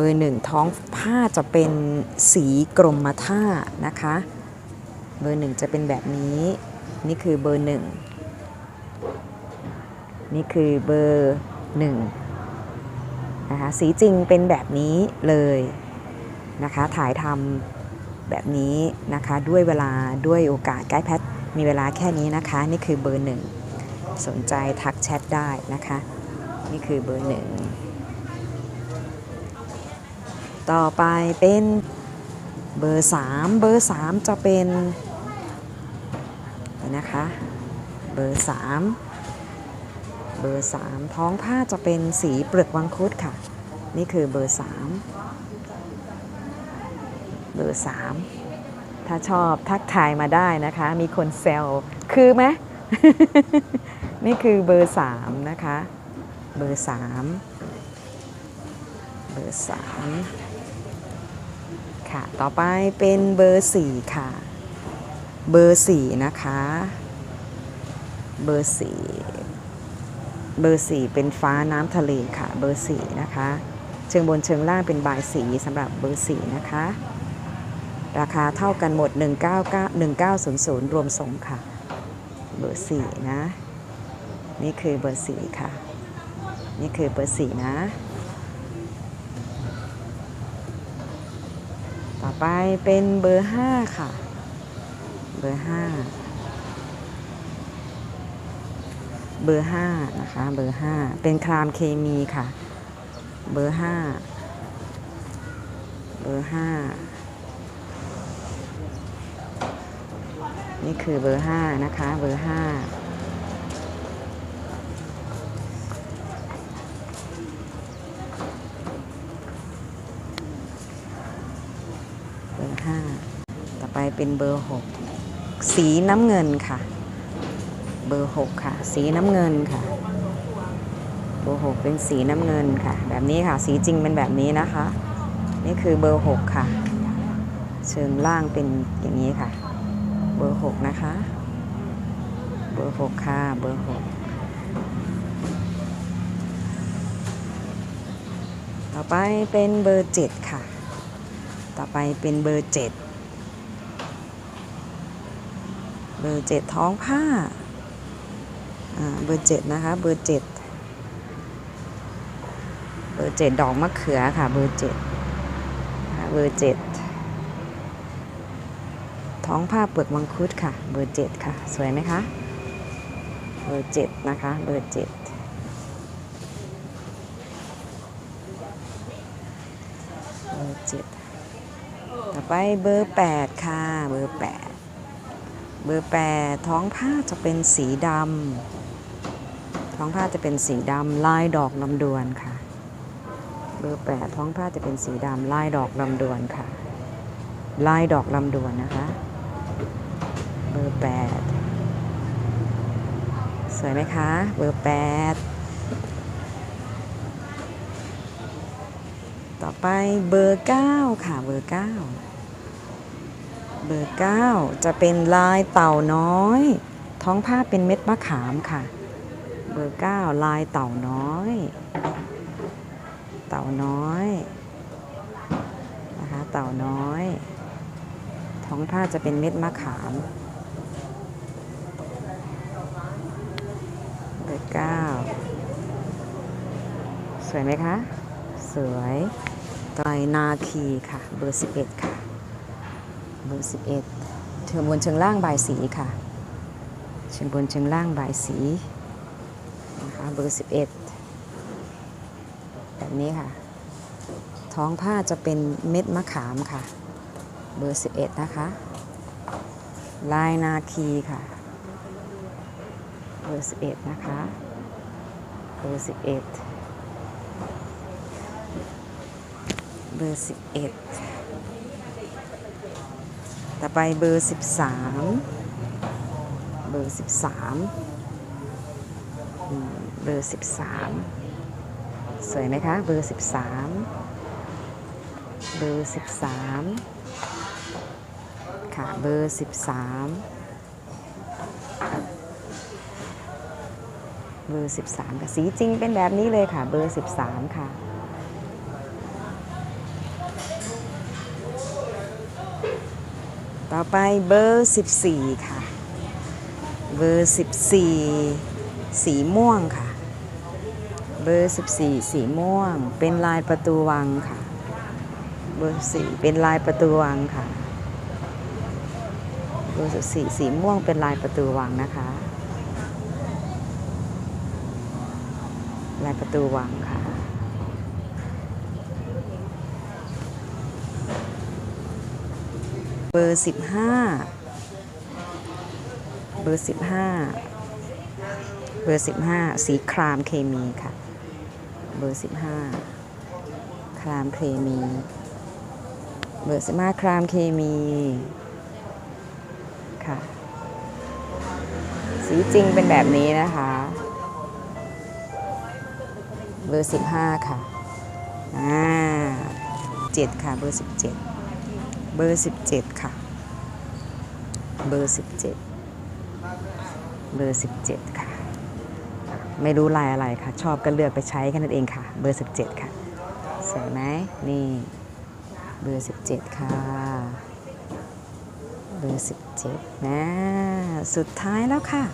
เบอร์หนึ่งท้องผ้าจะเป็นสีกรมท่านะคะ เบอร์หนึ่งจะเป็นแบบนี้ นี่คือเบอร์หนึ่งนี่คือเบอร์หนึ่งนะคะสีจริงเป็นแบบนี้เลยนะคะถ่ายทำแบบนี้นะคะด้วยเวลาด้วยโอกาสไกด์แพทมีเวลาแค่นี้นะคะ นี่คือเบอร์หนึ่งสนใจทักแชทได้นะคะ นี่คือเบอร์หนึ่ง ต่อไปเป็นเบอร์ 3 เบอร์ 3 จะเป็นนะคะเบอร์ 3 เบอร์ 3 ท้องผ้าจะเป็นสีเปลือกวังคุดค่ะ นี่คือเบอร์ 3 เบอร์ 3 ถ้าชอบทักทายมาได้นะคะ มีคนเซลคือไหมนี่คือเบอร์ 3 นะคะ เบอร์ 3 เบอร์ 3 ค่ะ ต่อไปเป็นเบอร์ 4 ค่ะ เบอร์ 4 นะคะ เบอร์ 4 เบอร์ 4 เป็นฟ้าน้ำทะเลค่ะ เบอร์ 4 นะคะ เชิงบนเชิงล่างเป็นบายสีสำหรับเบอร์ 4 นะคะ ราคาเท่ากันหมด 199 1900 รวมส่งค่ะ เบอร์ 4 นะ นี่คือเบอร์ 4 ค่ะ นี่คือเบอร์ 4 นะ ต่อไปเป็นเบอร์5ค่ะ เบอร์5เบอร์5นะคะ เบอร์5เป็นครามเคมีค่ะ เบอร์5เบอร์5นี่คือเบอร์5นะคะ เบอร์5เอร์5ต่อไปเป็นเบอร์6สีน้ำเงินค่ะ เบอร์6ค่ะ สีน้ำเงินค่ะเบอร์6เป็นสีน้ำเงินค่ะ แบบนี้ค่ะ สีจริงเป็นแบบนี้นะคะ นี่คือเบอร์6ค่ะ เชิงล่างเป็นอย่างนี้ค่ะ เบอร์6นะคะ เบอร์6ค่ะเบอร์6ต่อไปเป็นเบอร์7ค่ะ ต่อไปเป็นเบอร์7เบอร์7ท้องผ้าเบอร์7นะคะเบอร์7เบอร์7ดดอกมะเขือค่ะเบอร์7นะคะเบอร์7ท้องผ้าเปลือกมังคุดค่ะ เบอร์7ค่ะ สวยไหมคะ เบอร์7นะคะ เบอร์7เบอร์ 7 ต่อ ไปเบอร์ 8 ค่ะ เบอร์ 8 เบอร์ 8 ท้องผ้าจะเป็นสีดำท้องผ้าจะเป็นสีดำลายดอกลำดวนค่ะ เบอร์ 8 ท้องผ้าจะเป็นสีดำลายดอกลำดวนค่ะ ลายดอกลำดวนนะคะ เบอร์ 8 สวยไหมคะ เบอร์ 8ต่อไปเบอร์ 9 ค่ะเบอร์ 9 เบอร์ 9 จะเป็นลายเต่าน้อย ท้องผ้าเป็นเม็ดมะขามค่ะ เบอร์ 9 ลายเต่าน้อย เต่าน้อยนะคะเต่าน้อย ท้องผ้าจะเป็นเม็ดมะขาม เบอร์ 9 สวยไหมคะ สวยต่อไปนาคีค่ะ เบอร์ 11 ค่ะ เบอร์ 11 เชิงบนเชิงล่างบายสีค่ะ เชิงบนเชิงล่างบายสีนะคะเบอร์ 11 แบบนี้ค่ะ ท้องผ้าจะเป็นเม็ดมะขามค่ะ เบอร์ 11 นะคะ ลายนาคีค่ะ เบอร์ 11 นะคะ เบอร์ 11 เบอร์ 11 ต่อไปเบอร์ 13 เบอร์ 13อืมเบอร์ 13 สวยไหมคะ เบอร์ 13 เบอร์ 13 ค่ะ เบอร์ 13 เบอร์ 13ค่ะสีจริงเป็นแบบนี้เลยค่ะ เบอร์ 13 ค่ะ ต่อไปเบอร์ 14 ค่ะ เบอร์ 14 สีม่วงค่ะ เบอร์ 14 สีม่วง เป็นลายประตูวังค่ะ เบอร์4เป็นลายประตูวังค่ะ เบอร์ 14 สีม่วงเป็นลายประตูวังนะคะ ลายประตูวังค่ะ เบอร์ 15 เบอร์ 15 เบอร์ 15 สีครามเคมีค่ะ เบอร์ 15 ครามเคมี เบอร์ 15 ครามเคมีค่ะ สีจริงเป็นแบบนี้นะคะ เบอร์ 15 ค่ะอ่า7ค่ะ เบอร์ 17 เบอร์ 17 ค่ะ เบอร์ 17 เบอร์ 17 ค่ะ ไม่รู้ลายอะไรค่ะ ชอบก็เลือกไปใช้แค่นั้นเองค่ะ เบอร์ 17 ค่ะสวยไหมนี่ เบอร์ 17 ค่ะ เบอร์ 17 นะ สุดท้ายแล้วค่ะ